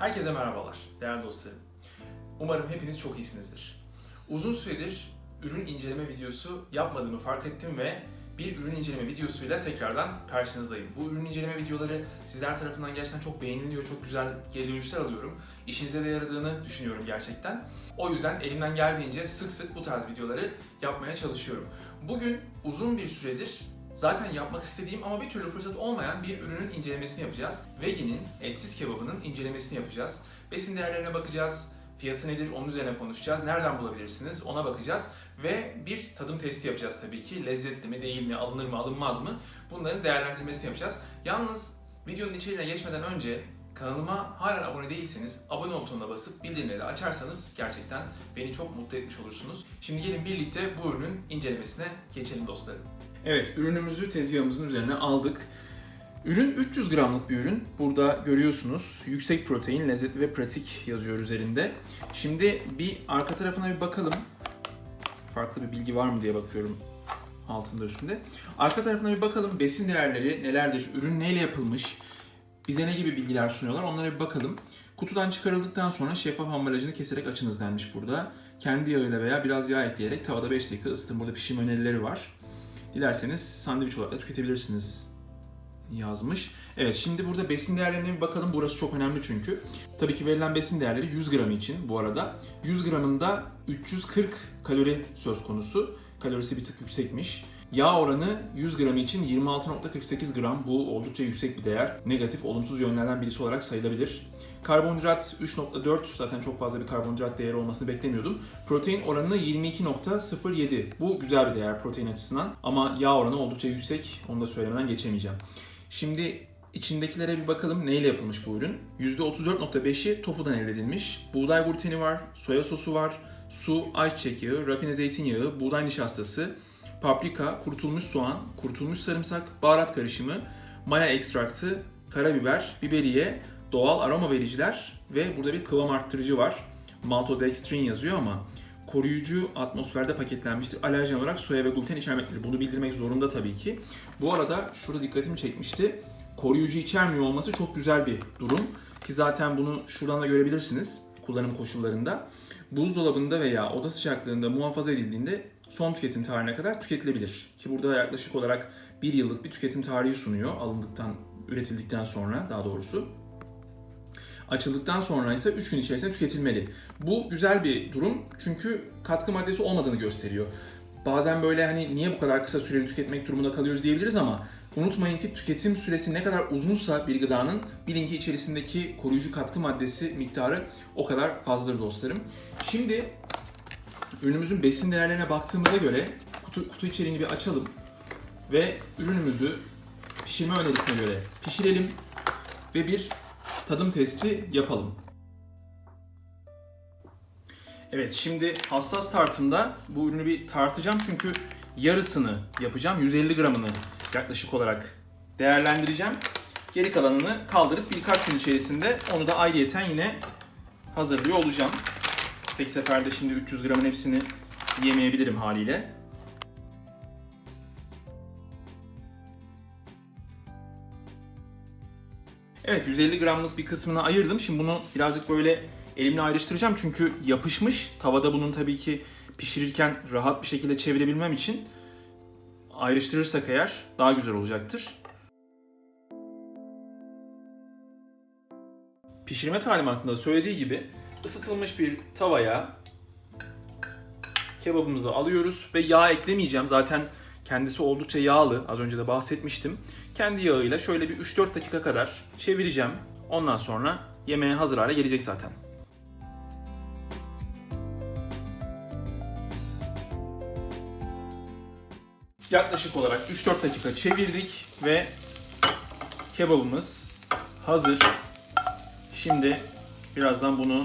Herkese merhabalar değerli dostlarım. Umarım hepiniz çok iyisinizdir. Uzun süredir ürün inceleme videosu yapmadığımı fark ettim ve bir ürün inceleme videosuyla tekrardan karşınızdayım. Bu ürün inceleme videoları sizler tarafından gerçekten çok beğeniliyor, çok güzel geri dönüşler alıyorum. İşinize de yaradığını düşünüyorum gerçekten. O yüzden elimden geldiğince sık sık bu tarz videoları yapmaya çalışıyorum. Bugün uzun bir süredir zaten yapmak istediğim ama bir türlü fırsat olmayan bir ürünün incelemesini yapacağız. Vegin'in etsiz kebabının incelemesini yapacağız. Besin değerlerine bakacağız, fiyatı nedir onun üzerine konuşacağız, nereden bulabilirsiniz ona bakacağız. Ve bir tadım testi yapacağız tabii ki. Lezzetli mi değil mi, alınır mı alınmaz mı bunların değerlendirmesini yapacağız. Yalnız videonun içeriğine geçmeden önce kanalıma halen abone değilseniz abone butonuna basıp bildirimleri açarsanız gerçekten beni çok mutlu etmiş olursunuz. Şimdi gelin birlikte bu ürünün incelemesine geçelim dostlarım. Evet, ürünümüzü tezgahımızın üzerine aldık. Ürün 300 gramlık bir ürün. Burada görüyorsunuz yüksek protein, lezzetli ve pratik yazıyor üzerinde. Şimdi bir arka tarafına bir bakalım. Farklı bir bilgi var mı diye bakıyorum altında üstünde. Arka tarafına bir bakalım. Besin değerleri nelerdir? Ürün neyle yapılmış? Bize ne gibi bilgiler sunuyorlar? Onlara bir bakalım. Kutudan çıkarıldıktan sonra şeffaf ambalajını keserek açınız denmiş burada. Kendi yağıyla veya biraz yağ ekleyerek tavada 5 dakika ısıtın. Burada pişirme önerileri var. Dilerseniz sandviç olarak da tüketebilirsiniz yazmış. Evet şimdi burada besin değerlerine bir bakalım. Burası çok önemli çünkü. Tabii ki verilen besin değerleri 100 gram için bu arada. 100 gramında 340 kalori söz konusu. Kalorisi bir tık yüksekmiş. Yağ oranı 100 gram için 26.48 gram. Bu oldukça yüksek bir değer. Negatif, olumsuz yönlerden birisi olarak sayılabilir. Karbonhidrat 3.4 zaten çok fazla bir karbonhidrat değeri olmasını beklemiyordum. Protein oranı 22.07. Bu güzel bir değer protein açısından ama yağ oranı oldukça yüksek. Onu da söylemeden geçemeyeceğim. Şimdi içindekilere bir bakalım neyle yapılmış bu ürün. %34.5'i tofudan elde edilmiş. Buğday gluteni var, soya sosu var, su, ayçiçek yağı, rafine zeytinyağı, buğday nişastası, paprika, kurutulmuş soğan, kurutulmuş sarımsak, baharat karışımı, maya ekstraktı, karabiber, biberiye, doğal aroma vericiler ve burada bir kıvam arttırıcı var. Maltodextrin yazıyor ama koruyucu atmosferde paketlenmiştir. Alerjen olarak soya ve gluten içermektedir. Bunu bildirmek zorunda tabii ki. Bu arada şurada dikkatimi çekmişti. Koruyucu içermiyor olması çok güzel bir durum. Ki zaten bunu şuradan da görebilirsiniz kullanım koşullarında. Buzdolabında veya oda sıcaklığında muhafaza edildiğinde son tüketim tarihine kadar tüketilebilir. Ki burada yaklaşık olarak bir yıllık bir tüketim tarihi sunuyor alındıktan, üretildikten sonra daha doğrusu. Açıldıktan sonra ise 3 gün içerisinde tüketilmeli. Bu güzel bir durum çünkü katkı maddesi olmadığını gösteriyor. Bazen böyle hani niye bu kadar kısa süreli tüketmek durumunda kalıyoruz diyebiliriz ama unutmayın ki tüketim süresi ne kadar uzunsa bir gıdanın bilin ki içerisindeki koruyucu katkı maddesi miktarı o kadar fazladır dostlarım. Şimdi ürünümüzün besin değerlerine baktığımıza göre kutu, kutu içeriğini bir açalım ve ürünümüzü pişirme önerisine göre pişirelim ve bir tadım testi yapalım. Evet şimdi hassas tartımda bu ürünü bir tartacağım çünkü yarısını yapacağım. 150 gramını yaklaşık olarak değerlendireceğim. Geri kalanını kaldırıp birkaç gün içerisinde onu da ayrıyeten yine hazırlıyor olacağım. Tek seferde şimdi 300 gramın hepsini yemeyebilirim haliyle. Evet 150 gramlık bir kısmını ayırdım. Şimdi bunu birazcık böyle elimle ayrıştıracağım çünkü yapışmış. Tavada bunun tabii ki pişirirken rahat bir şekilde çevirebilmem için ayrıştırırsak eğer daha güzel olacaktır. Pişirme talimatında söylediği gibi ısıtılmış bir tavaya kebabımızı alıyoruz ve yağ eklemeyeceğim. Zaten kendisi oldukça yağlı. Az önce de bahsetmiştim. Kendi yağıyla şöyle bir 3-4 dakika kadar çevireceğim. Ondan sonra yemeğe hazır hale gelecek zaten. Yaklaşık olarak 3-4 dakika çevirdik ve kebabımız hazır. Şimdi birazdan bunu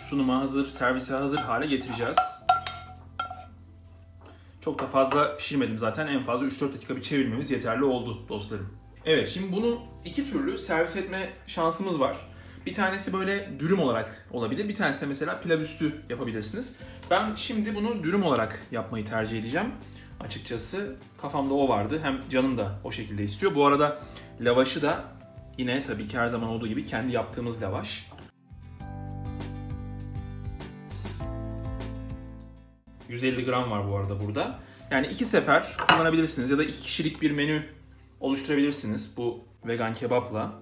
sunuma hazır, servise hazır hale getireceğiz. Çok da fazla pişirmedim zaten. En fazla 3-4 dakika bir çevirmemiz yeterli oldu dostlarım. Evet şimdi bunu iki türlü servis etme şansımız var. Bir tanesi böyle dürüm olarak olabilir. Bir tanesi de mesela pilav üstü yapabilirsiniz. Ben şimdi bunu dürüm olarak yapmayı tercih edeceğim. Açıkçası kafamda o vardı. Hem canım da o şekilde istiyor. Bu arada lavaşı da Yine tabii ki her zaman olduğu gibi kendi yaptığımız lavaş. ...150 gram var bu arada burada. Yani iki sefer kullanabilirsiniz ya da iki kişilik bir menü oluşturabilirsiniz bu vegan kebapla.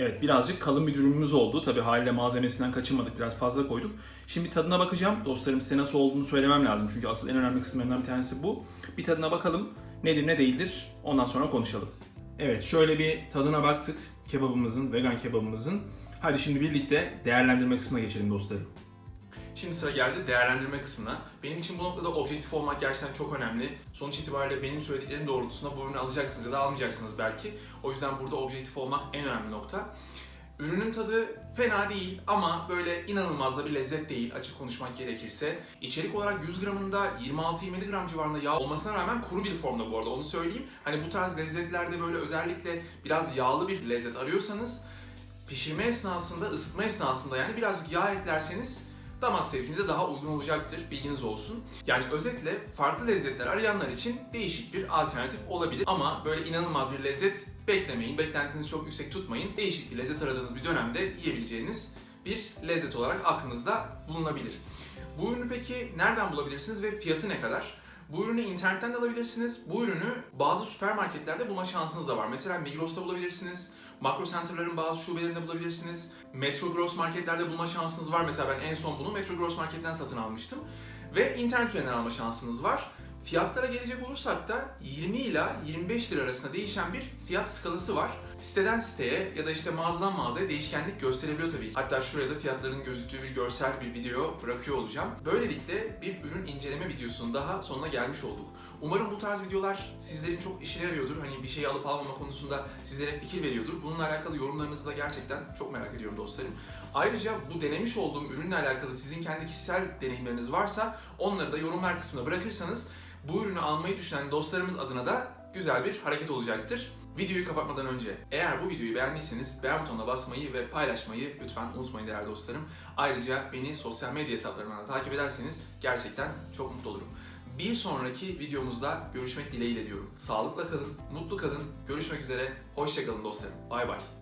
Evet birazcık kalın bir dürümümüz oldu. Tabii haliyle malzemesinden kaçınmadık. Biraz fazla koyduk. Şimdi tadına bakacağım. Dostlarım size nasıl olduğunu söylemem lazım. Çünkü asıl en önemli kısımlarından bir tanesi bu. Bir tadına bakalım. Nedir ne değildir. Ondan sonra konuşalım. Evet şöyle bir tadına baktık. Kebabımızın, vegan kebabımızın. Hadi şimdi birlikte değerlendirme kısmına geçelim dostlarım. Şimdi sıra geldi değerlendirme kısmına. Benim için bu noktada objektif olmak gerçekten çok önemli. Sonuç itibariyle benim söylediklerim doğrultusunda bu ürünü alacaksınız ya da almayacaksınız belki. O yüzden burada objektif olmak en önemli nokta. Ürünün tadı fena değil ama böyle inanılmaz da bir lezzet değil açık konuşmak gerekirse. İçerik olarak 100 gramında 26-27 gram civarında yağ olmasına rağmen kuru bir formda bu arada onu söyleyeyim. Hani bu tarz lezzetlerde böyle özellikle biraz yağlı bir lezzet arıyorsanız pişirme esnasında, ısıtma esnasında yani birazcık yağ eklerseniz damak zevkinize daha uygun olacaktır. Bilginiz olsun. Yani özetle farklı lezzetler arayanlar için değişik bir alternatif olabilir. Ama böyle inanılmaz bir lezzet beklemeyin. Beklentinizi çok yüksek tutmayın. Değişik bir lezzet aradığınız bir dönemde yiyebileceğiniz bir lezzet olarak aklınızda bulunabilir. Bu ürünü peki nereden bulabilirsiniz ve fiyatı ne kadar? Bu ürünü internetten de alabilirsiniz. Bu ürünü bazı süpermarketlerde bulma şansınız da var. Mesela Migros'ta bulabilirsiniz. Makro Center'ların bazı şubelerinde bulabilirsiniz. Metro Gross marketlerde bulma şansınız var. Mesela ben en son bunu Metro Gross marketten satın almıştım. Ve internet üzerinden alma şansınız var. Fiyatlara gelecek olursak da 20 ila 25 lira arasında değişen bir fiyat skalası var. Siteden siteye ya da işte mağazadan mağazaya değişkenlik gösterebiliyor tabii. Hatta şuraya da fiyatların gözüktüğü bir görsel bir video bırakıyor olacağım. Böylelikle bir ürün inceleme videosunun daha sonuna gelmiş olduk. Umarım bu tarz videolar sizlerin çok işine yarıyordur. Hani bir şeyi alıp almama konusunda sizlere fikir veriyordur. Bununla alakalı yorumlarınızı da gerçekten çok merak ediyorum dostlarım. Ayrıca bu denemiş olduğum ürünle alakalı sizin kendi kişisel deneyimleriniz varsa onları da yorumlar kısmına bırakırsanız bu ürünü almayı düşünen dostlarımız adına da güzel bir hareket olacaktır. Videoyu kapatmadan önce eğer bu videoyu beğendiyseniz beğen butonuna basmayı ve paylaşmayı lütfen unutmayın değerli dostlarım. Ayrıca beni sosyal medya hesaplarımdan da takip ederseniz gerçekten çok mutlu olurum. Bir sonraki videomuzda görüşmek dileğiyle diyorum. Sağlıkla kalın, mutlu kalın, görüşmek üzere, hoşçakalın dostlarım. Bay bay.